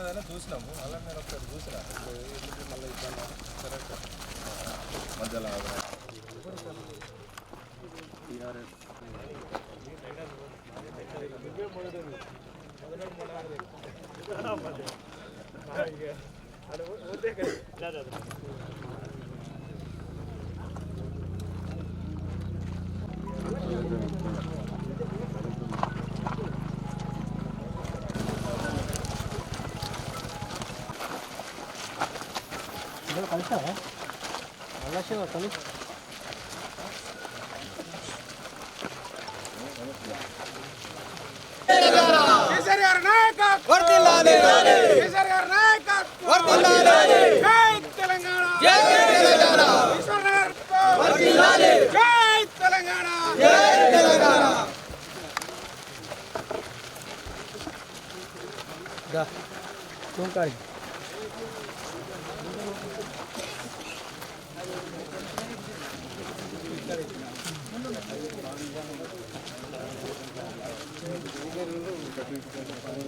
వస్తుందని చూసినాము అలా నేను ఒకసారి చూసిన ఎందుకు మళ్ళీ ఇబ్బంది అని. సరే సార్ మధ్యలో ఆగురా. కేసీఆర్ నాయకత్వం కేసీఆర్ నాయకత్వం జై తెలంగాణ జై తెలంగాణ నాయకత్వం గారి నాయకత్వం గారి నాయకత్వం జై తెలంగాణ కాగితం ఫోటోలు మీరు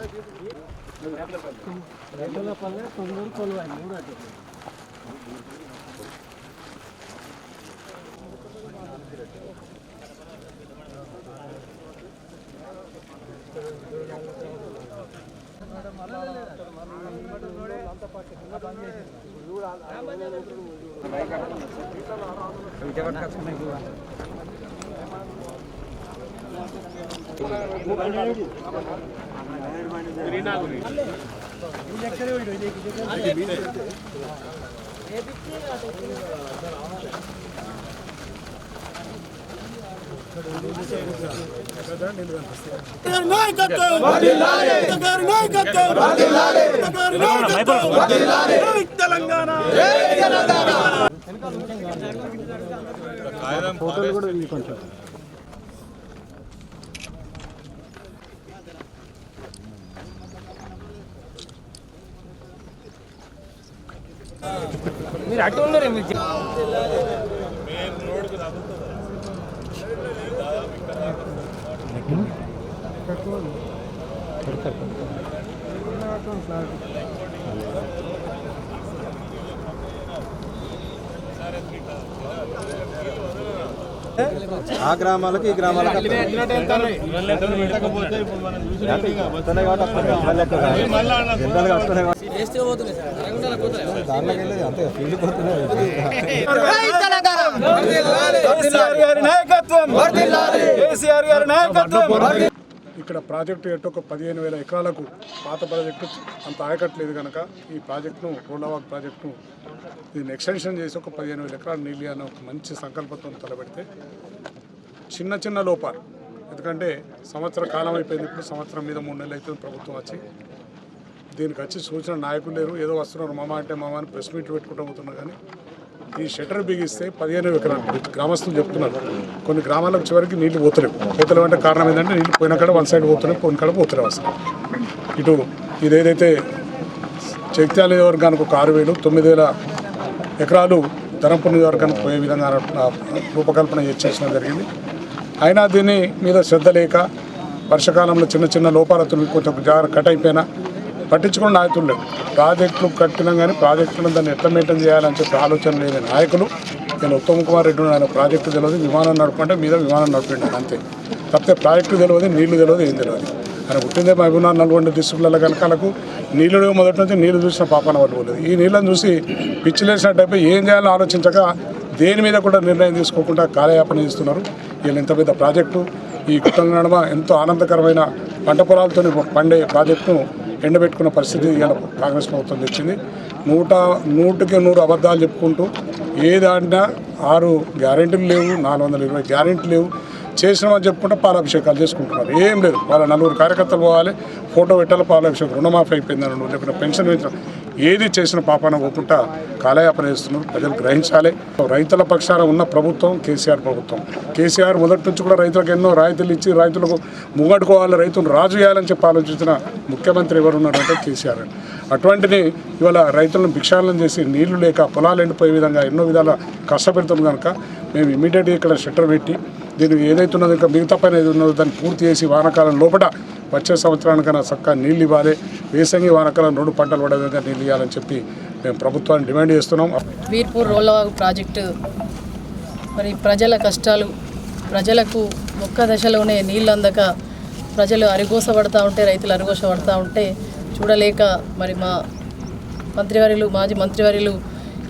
మనం చూసిన వస్తున్నాయి కాబట్టి మూడు అది విజయవాడ రాదు. మళ్ళా అన్న జనరల్గా వస్తున్నాయి సార్ అరగంటల పోతుంది దాంట్లోకి వెళ్ళేది అంతే ఫీల్డ్ పోతున్నాయి కేసీఆర్ గారి నాయకత్వం. కేసీఆర్ గారి నాయకత్వం. ఇక్కడ ప్రాజెక్టు ఎట్టు ఒక పదిహేను వేల ఎకరాలకు పాత ప్రాజెక్టు అంత ఆయకట్లేదు కనుక ఈ ప్రాజెక్టును రోలవాగ్ ప్రాజెక్టును దీన్ని ఎక్స్టెన్షన్ చేసి ఒక పదిహేను వేల ఎకరాలు నీళ్ళు అనే ఒక మంచి సంకల్పంతో తలపెడితే చిన్న చిన్న లోపాలు. ఎందుకంటే సంవత్సర కాలం అయిపోయింది ఇప్పుడు సంవత్సరం మీద మూడు నెలలు అవుతుంది ప్రభుత్వం వచ్చి. దీనికి వచ్చి సూచన నాయకులు లేరు. ఏదో వస్తున్నారు మామ అంటే మామ అని ప్రెస్ మీట్ పెట్టుకుంటూ పోతున్నా కానీ ఈ షట్టర్ బిగిస్తే పదిహేను ఎకరాలు గ్రామస్తులు చెప్తున్నారు. కొన్ని గ్రామాలకు చివరికి నీళ్ళు పోతలేవు. పోతలేవు అంటే కారణం ఏంటంటే నీళ్ళు పోయిన కాడ వన్ సైడ్ పోతున్నాయి పోయిన కాడ పోతున్నాయి అసలు. ఇటు ఇదేదైతే చైత్యాలయ వర్గానికి నియోజకవర్గానికి ఒక ఆరు వేలు తొమ్మిది వేల ఎకరాలు ధరంపూర్ నియోజకవర్గానికి పోయే విధంగా రూపకల్పన చేసిన జరిగింది. అయినా దీని మీద శ్రద్ధ లేక వర్షాకాలంలో చిన్న చిన్న లోపాలతో కొంచెం జాగ్రత్త కట్ అయిపోయినా పట్టించుకున్న నాయకులు లేవు ప్రాజెక్టులు కట్టినా కానీ ప్రాజెక్టులను దాన్ని ఎట్లా మెయింటైన్ చేయాలని చెప్పి ఆలోచన లేని నాయకులు. నేను ఉత్తమ్ కుమార్ రెడ్డి ఆయన ప్రాజెక్టు తెలియదు విమానం నడుపుకుంటే మీద విమానం నడిపిండి అంతే. తప్పితే ప్రాజెక్టు తెలియదు నీళ్ళు తెలియదు ఏం తెలియదు ఆయన పుట్టిందే మహబూబ్నగర్ నల్గొండ డిస్ట్రిక్ట్ల కనుకలకు నీళ్ళు మొదటి నుంచి నీళ్ళు చూసిన పాపన పట్టుకోలేదు ఈ నీళ్ళని చూసి పిచ్చిలేసినట్టయితే ఏం చేయాలని ఆలోచించక దేని మీద కూడా నిర్ణయం తీసుకోకుండా కాలయాపన చేస్తున్నారు. వీళ్ళు ఇంత పెద్ద ప్రాజెక్టు ఈ కుటుంబ నడమ ఎంతో ఆనందకరమైన పంట పొలాలతో పండే ప్రాజెక్టును ఎండబెట్టుకున్న పరిస్థితి ఇవాళ కాంగ్రెస్ ప్రభుత్వం తెచ్చింది. నూట నూటికి నూరు అబద్ధాలు చెప్పుకుంటూ ఏ దాంట్లో ఆరు గ్యారెంటీలు లేవు నాలుగు వందల ఇరవై గ్యారెంటీలు లేవు. చేసినామని చెప్పుకుంటే పాలాభిషేకాలు చేసుకుంటున్నారు. ఏం లేదు. వాళ్ళ నలుగురు కార్యకర్తలు పోవాలి ఫోటో పెట్టాలి పాలాభిషేకం. రుణమాఫీ అయిపోయిందని లేకపోతే పెన్షన్ పెంచడం ఏది చేసిన పాపాన పోకుండా కాలయాపన చేస్తున్నారు. ప్రజలు గ్రహించాలి. రైతుల పక్షాన ఉన్న ప్రభుత్వం కేసీఆర్ ప్రభుత్వం. కేసీఆర్ మొదటి నుంచి కూడా రైతులకు ఎన్నో రాయితీలు ఇచ్చి రైతులకు ముంగట్టుకోవాలి రైతులు రాజు చేయాలని చెప్పి ఆలోచించిన ముఖ్యమంత్రి ఎవరు ఉన్నారంటే కేసీఆర్. అటువంటిని ఇవాళ రైతులను భిక్షాలను చేసి నీళ్ళు లేక పొలాలు ఎండిపోయే విధంగా ఎన్నో విధాల కష్టపెడుతుంది కనుక మేము ఇమీడియట్గా ఇక్కడ షట్టర్ పెట్టి దీన్ని ఏదైతే ఉన్నదో ఇంకా మిగతా పైన ఏది ఉన్నదో దాన్ని పూర్తి చేసి వానాకాలం లోపల వచ్చే సంవత్సరానికైనా చక్కగా నీళ్ళు ఇవ్వాలి. వేసంగి వానాకాలం రెండు పంటలు పడే విధంగా నీళ్ళు ఇవ్వాలని చెప్పి మేము ప్రభుత్వాన్ని డిమాండ్ చేస్తున్నాం. వీర్పూర్ రోలవాగు ప్రాజెక్టు మరి ప్రజల కష్టాలు ప్రజలకు ఒక్క దశలోనే నీళ్ళు అందక ప్రజలు అరిగోసపడతా ఉంటే రైతులు అరిగోసపడతా ఉంటే చూడలేక మరి మా మంత్రివర్యులు మాజీ మంత్రివర్యులు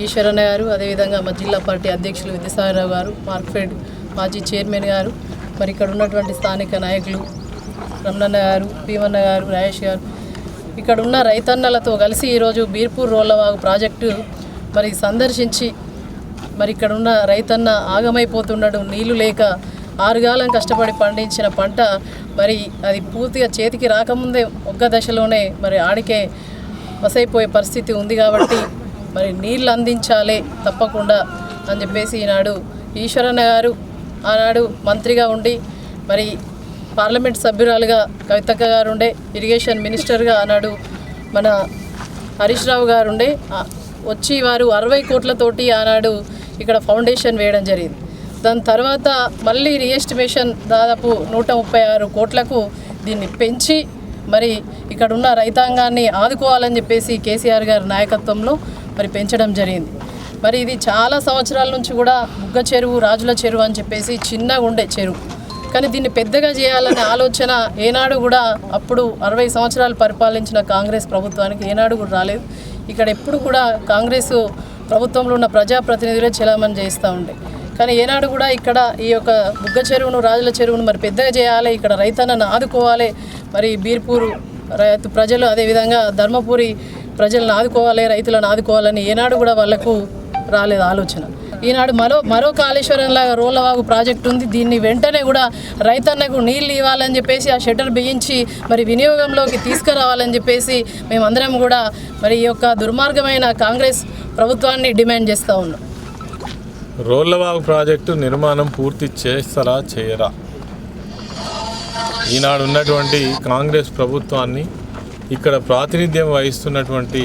ఈశ్వరన్న గారు అదేవిధంగా మా జిల్లా పార్టీ అధ్యక్షులు విద్యాసాయిరావు గారు మార్క్ఫెడ్ మాజీ చైర్మన్ గారు మరి ఇక్కడ ఉన్నటువంటి స్థానిక నాయకులు రమణన్న గారు భీమన్న గారు రాజేష్ గారు. ఇక్కడ ఉన్న రైతన్నలతో కలిసి ఈరోజు బీర్పూర్ రోలవాగు ప్రాజెక్టు మరి సందర్శించి మరి ఇక్కడ ఉన్న రైతన్న ఆగమైపోతున్నాడు నీళ్ళు లేక ఆరుగాలం కష్టపడి పండించిన పంట మరి అది పూర్తిగా చేతికి రాకముందే ఒక్క దశలోనే మరి ఆడికే వసైపోయే పరిస్థితి ఉంది కాబట్టి మరి నీళ్ళు అందించాలి తప్పకుండా అని చెప్పేసి ఈనాడు ఈశ్వరన్న గారు ఆనాడు మంత్రిగా ఉండి మరి పార్లమెంట్ సభ్యురాలుగా కవితక్క గారు ఉండే ఇరిగేషన్ మినిస్టర్గా ఆనాడు మన హరీష్ రావు గారు ఉండే వచ్చి వారు అరవై కోట్లతోటి ఆనాడు ఇక్కడ ఫౌండేషన్ వేయడం జరిగింది. దాని తర్వాత మళ్ళీ రీఎస్టిమేషన్ దాదాపు నూట ముప్పై ఆరు కోట్లకు దీన్ని పెంచి మరి ఇక్కడ ఉన్న రైతాంగాన్ని ఆదుకోవాలని చెప్పేసి కేసీఆర్ గారి నాయకత్వంలో మరి పెంచడం జరిగింది. మరి ఇది చాలా సంవత్సరాల నుంచి కూడా బుగ్గ చెరువు రాజుల చెరువు అని చెప్పేసి చిన్నగా ఉండే చెరువు. కానీ దీన్ని పెద్దగా చేయాలనే ఆలోచన ఏనాడు కూడా అప్పుడు అరవై సంవత్సరాలు పరిపాలించిన కాంగ్రెస్ ప్రభుత్వానికి ఏనాడు కూడా రాలేదు. ఇక్కడ ఎప్పుడు కూడా కాంగ్రెస్ ప్రభుత్వంలో ఉన్న ప్రజాప్రతినిధులే చలామణి చేస్తూ ఉండే. కానీ ఏనాడు కూడా ఇక్కడ ఈ యొక్క బుగ్గ చెరువును రాజుల చెరువును మరి పెద్దగా చేయాలి ఇక్కడ రైతన్నను ఆదుకోవాలి. మరి బీర్పూరు రైతు ప్రజలు అదేవిధంగా ధర్మపురి ప్రజలను ఆదుకోవాలి రైతులను ఆదుకోవాలని ఏనాడు కూడా వాళ్ళకు రాలేదు ఆలోచన. ఈనాడు మరో మరో కాళేశ్వరంలాగా రోలవాగు ప్రాజెక్ట్ ఉంది. దీన్ని వెంటనే కూడా రైతన్నకు నీళ్ళు ఇవ్వాలని చెప్పేసి ఆ షటర్ బిగించి మరి వినియోగంలోకి తీసుకురావాలని చెప్పేసి మేమందరం కూడా మరి ఈ యొక్క దుర్మార్గమైన కాంగ్రెస్ ప్రభుత్వాన్ని డిమాండ్ చేస్తూ ఉన్నాం. రోళ్ళవాగు ప్రాజెక్టు నిర్మాణం పూర్తి చేస్తారా చేయరా? ఈనాడు ఉన్నటువంటి కాంగ్రెస్ ప్రభుత్వాన్ని ఇక్కడ ప్రాతినిధ్యం వహిస్తున్నటువంటి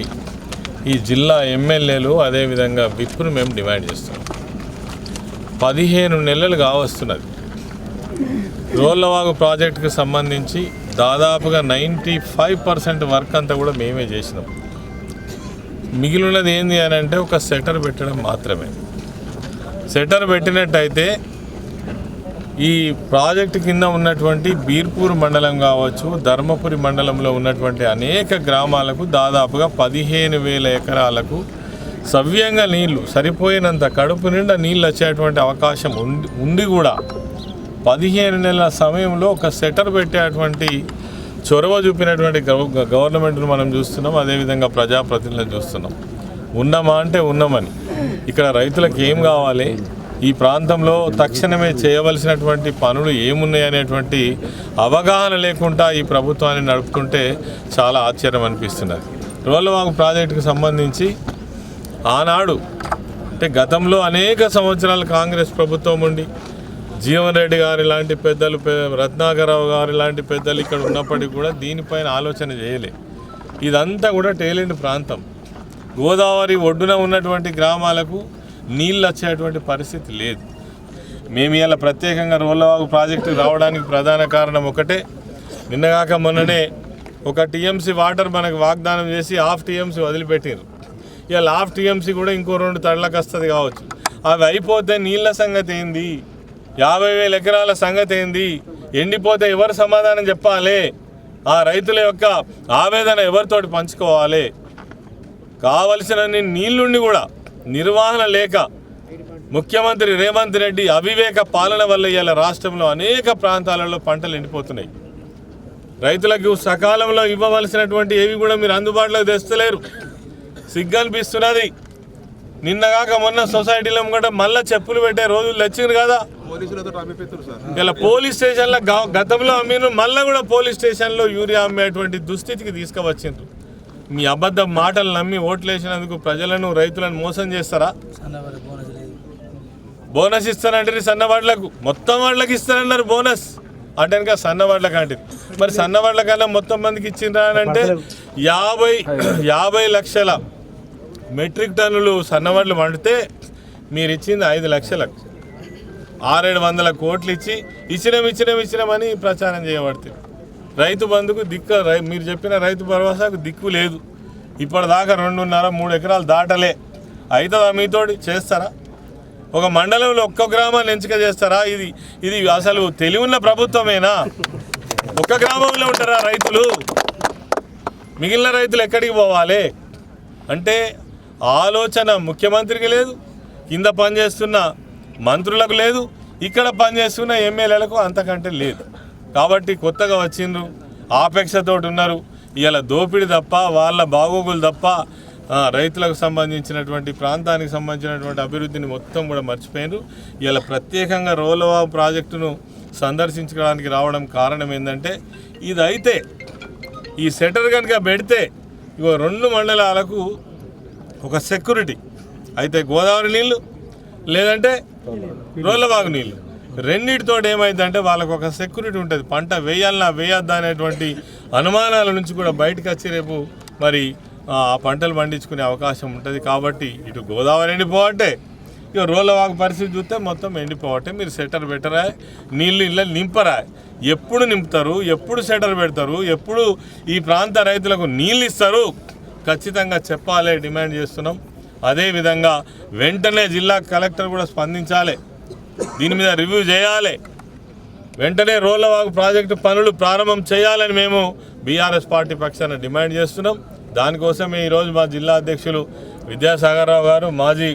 ఈ జిల్లా ఎమ్మెల్యేలు అదేవిధంగా విప్పును మేము డిమాండ్ చేస్తున్నాం. పదిహేను నెలలు కావస్తున్నది. రోళ్ళవాగు ప్రాజెక్టుకు సంబంధించి దాదాపుగా నైంటీ ఫైవ్ పర్సెంట్ వర్క్ అంతా కూడా మేమే చేసినాం. మిగిలినది ఏంది అని అంటే ఒక సెటర్ పెట్టడం మాత్రమే. సెటర్ పెట్టినట్టయితే ఈ ప్రాజెక్టు కింద ఉన్నటువంటి బీర్పూర్ మండలం కావచ్చు ధర్మపురి మండలంలో ఉన్నటువంటి అనేక గ్రామాలకు దాదాపుగా పదిహేను వేల ఎకరాలకు సవ్యంగా నీళ్ళు సరిపోయినంత కడుపు నిండా నీళ్ళు వచ్చేటువంటి అవకాశం ఉండి ఉండి కూడా పదిహేను నెలల సమయంలో ఒక సెటర్ పెట్టేటువంటి చొరవ చూపినటువంటి గవర్నమెంట్ను మనం చూస్తున్నాం. అదేవిధంగా ప్రజాప్రతినిధులను చూస్తున్నాం. ఉన్నామా అంటే ఉన్నామని. ఇక్కడ రైతులకు ఏం కావాలి? ఈ ప్రాంతంలో తక్షణమే చేయవలసినటువంటి పనులు ఏమున్నాయి అనేటువంటి అవగాహన లేకుండా ఈ ప్రభుత్వాన్ని నడుపుకుంటే చాలా ఆశ్చర్యం అనిపిస్తున్నది. రోలవాగు ప్రాజెక్టుకు సంబంధించి ఆనాడు అంటే గతంలో అనేక సంవత్సరాలు కాంగ్రెస్ ప్రభుత్వం ఉండి జీవన్ రెడ్డి గారు ఇలాంటి పెద్దలు రత్నాకరరావు గారు ఇలాంటి పెద్దలు ఇక్కడ ఉన్నప్పటికీ కూడా దీనిపైన ఆలోచన చేయలే. ఇదంతా కూడా టేలెంట్ ప్రాంతం. గోదావరి ఒడ్డున ఉన్నటువంటి గ్రామాలకు నీళ్ళు వచ్చేటువంటి పరిస్థితి లేదు. మేము ఇలా ప్రత్యేకంగా రోలవాగు ప్రాజెక్టు రావడానికి ప్రధాన కారణం ఒకటే. నిన్నగాక మొన్ననే ఒక టీఎంసీ వాటర్ మనకు వాగ్దానం చేసి హాఫ్ టీఎంసీ వదిలిపెట్టారు. ఇక హాఫ్ టీఎంసీ కూడా ఇంకో రెండు తడలకు వస్తుంది కావచ్చు. అవి అయిపోతే నీళ్ళ సంగతి ఏంది? యాభై వేల ఎకరాల సంగతి ఏంది? ఎండిపోతే ఎవరు సమాధానం చెప్పాలి? ఆ రైతుల యొక్క ఆవేదన ఎవరితోటి పంచుకోవాలి? కావలసినన్ని నీళ్ళుండి కూడా నిర్వహణ లేక ముఖ్యమంత్రి రేవంత్ రెడ్డి అవివేక పాలన వల్ల ఇవాళ రాష్ట్రంలో అనేక ప్రాంతాలలో పంటలు ఎండిపోతున్నాయి. రైతులకు సకాలంలో ఇవ్వవలసినటువంటి ఏవి కూడా మీరు అందుబాటులోకి తెస్తలేరు. సిగ్గనిపిస్తున్నది. నిన్నగాక మొన్న సొసైటీలో కూడా మళ్ళీ చెప్పులు పెట్టే రోజులు తెచ్చిండ్రు కదా. ఇలా పోలీస్ స్టేషన్లో గతంలో అమ్మిన మళ్ళీ కూడా పోలీస్ స్టేషన్లో యూరియా అమ్మేటువంటి దుస్థితికి తీసుకువచ్చిండ్రు. మీ అబద్ధ మాటలు నమ్మి ఓట్లేసినందుకు ప్రజలను రైతులను మోసం చేస్తారా? బోనస్ ఇస్తానంటే సన్నవాళ్ళకు మొత్తం వాళ్ళకి ఇస్తారన్నారు బోనస్. అంటే కనుక సన్నవాళ్ళకి అంటే మరి సన్నవాళ్ళ కన్నా మొత్తం మందికి ఇచ్చిండ్రా అని అంటే యాభై యాభై లక్షల మెట్రిక్ టన్నులు సన్నవాళ్ళు వండితే మీరు ఇచ్చింది ఐదు లక్షలకు. ఆరేడు వందల కోట్లు ఇచ్చి ఇచ్చినాం ఇచ్చినాం ఇచ్చినామని ప్రచారం చేయబడుతుంది. రైతు బంధుకు దిక్కు మీరు చెప్పిన రైతు భరోసాకు దిక్కు లేదు. ఇప్పటిదాకా రెండున్నర మూడు ఎకరాలు దాటలే. అవుతుందా మీతోటి? చేస్తారా? ఒక మండలంలో ఒక్క గ్రామాన్ని ఎంపిక చేస్తారా? ఇది ఇది అసలు తెలివి ఉన్న ప్రభుత్వమేనా? ఒక్క గ్రామంలో ఉంటారా రైతులు? మిగిలిన రైతులు ఎక్కడికి పోవాలి? అంటే ఆలోచన ముఖ్యమంత్రికి లేదు కింద పనిచేస్తున్న మంత్రులకు లేదు ఇక్కడ పనిచేస్తున్న ఎమ్మెల్యేలకు అంతకంటే లేదు. కాబట్టి కొత్తగా వచ్చిండ్రు. ఆపేక్షతోటి ఉన్నారు. ఇవాళ దోపిడి తప్ప వాళ్ళ బాగోగులు తప్ప రైతులకు సంబంధించినటువంటి ప్రాంతానికి సంబంధించినటువంటి అభివృద్ధిని మొత్తం కూడా మర్చిపోయినారు ఇలా ప్రత్యేకంగా రోలవా ప్రాజెక్టును సందర్శించడానికి రావడం కారణం ఏంటంటే ఇది అయితే ఈ సెటర్ కనుక పెడితే ఇగో రెండు మండలాలకు ఒక సెక్యూరిటీ. అయితే గోదావరి నీళ్ళు లేదంటే రోళ్ళబాగు నీళ్ళు రెండింటితో ఏమైందంటే వాళ్ళకు ఒక సెక్యూరిటీ ఉంటుంది. పంట వేయాలన్నా వేయొద్దా అనేటువంటి అనుమానాల నుంచి కూడా బయటకు వచ్చి రేపు మరి ఆ పంటలు పండించుకునే అవకాశం ఉంటుంది. కాబట్టి ఇటు గోదావరి ఎండిపోవట్టే. ఇక రోళ్ళవాగు పరిస్థితి చూస్తే మొత్తం ఎండిపోవట్టే. మీరు సెటర్ పెట్టరా నీళ్ళు ఇళ్ళ నింపరా. ఎప్పుడు నింపుతారు ఎప్పుడు సెటర్ పెడతారు ఎప్పుడు ఈ ప్రాంత రైతులకు నీళ్ళు ఇస్తారు? ఖచ్చితంగా చెప్పాలి డిమాండ్ చేస్తున్నాం. అదేవిధంగా వెంటనే జిల్లా కలెక్టర్ కూడా స్పందించాలి. దీని మీద రివ్యూ చేయాలి. వెంటనే రోలవాగు ప్రాజెక్టు పనులు ప్రారంభం చేయాలని మేము బీఆర్ఎస్ పార్టీ పక్షాన డిమాండ్ చేస్తున్నాం. దానికోసం ఈరోజు మా జిల్లా అధ్యక్షులు విద్యాసాగరరావు గారు మాజీ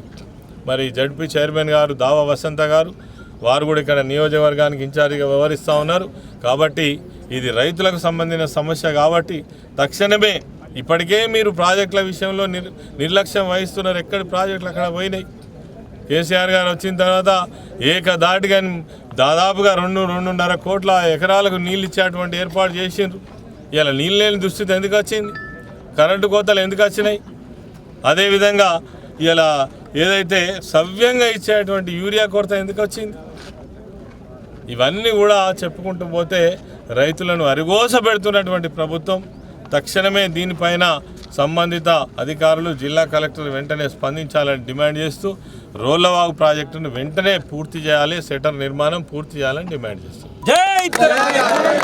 మరి జడ్పీ చైర్మన్ గారు దావా వసంత గారు వారు కూడా ఇక్కడ నియోజకవర్గానికి ఇన్ఛార్జిగా వ్యవహరిస్తూ ఉన్నారు. కాబట్టి ఇది రైతులకు సంబంధించిన సమస్య కాబట్టి తక్షణమే ఇప్పటికే మీరు ప్రాజెక్టుల విషయంలో నిర్ నిర్లక్ష్యం వహిస్తున్నారు. ఎక్కడి ప్రాజెక్టులు అక్కడ పోయినాయి? కేసీఆర్ గారు వచ్చిన తర్వాత ఏకదాటిగా దాదాపుగా రెండు రెండున్నర కోట్ల ఎకరాలకు నీళ్ళు ఇచ్చేటువంటి ఏర్పాటు చేసిండ్రు. ఇలా నీళ్ళు లేని దుస్థితి ఎందుకు వచ్చింది? కరెంటు కోతలు ఎందుకు వచ్చినాయి? అదేవిధంగా ఇలా ఏదైతే సవ్యంగా ఇచ్చేటువంటి యూరియా కొరత ఎందుకు వచ్చింది? ఇవన్నీ కూడా చెప్పుకుంటూ పోతే రైతులను అరిగోస పెడుతున్నటువంటి ప్రభుత్వం తక్షణమే దీనిపైన సంబంధిత అధికారులు జిల్లా కలెక్టర్ వెంటనే స్పందించాలని డిమాండ్ చేస్తూ రోళ్ళవాగు ప్రాజెక్టును వెంటనే పూర్తి చేయాలి సెటర్ నిర్మాణం పూర్తి చేయాలని డిమాండ్ చేస్తూ.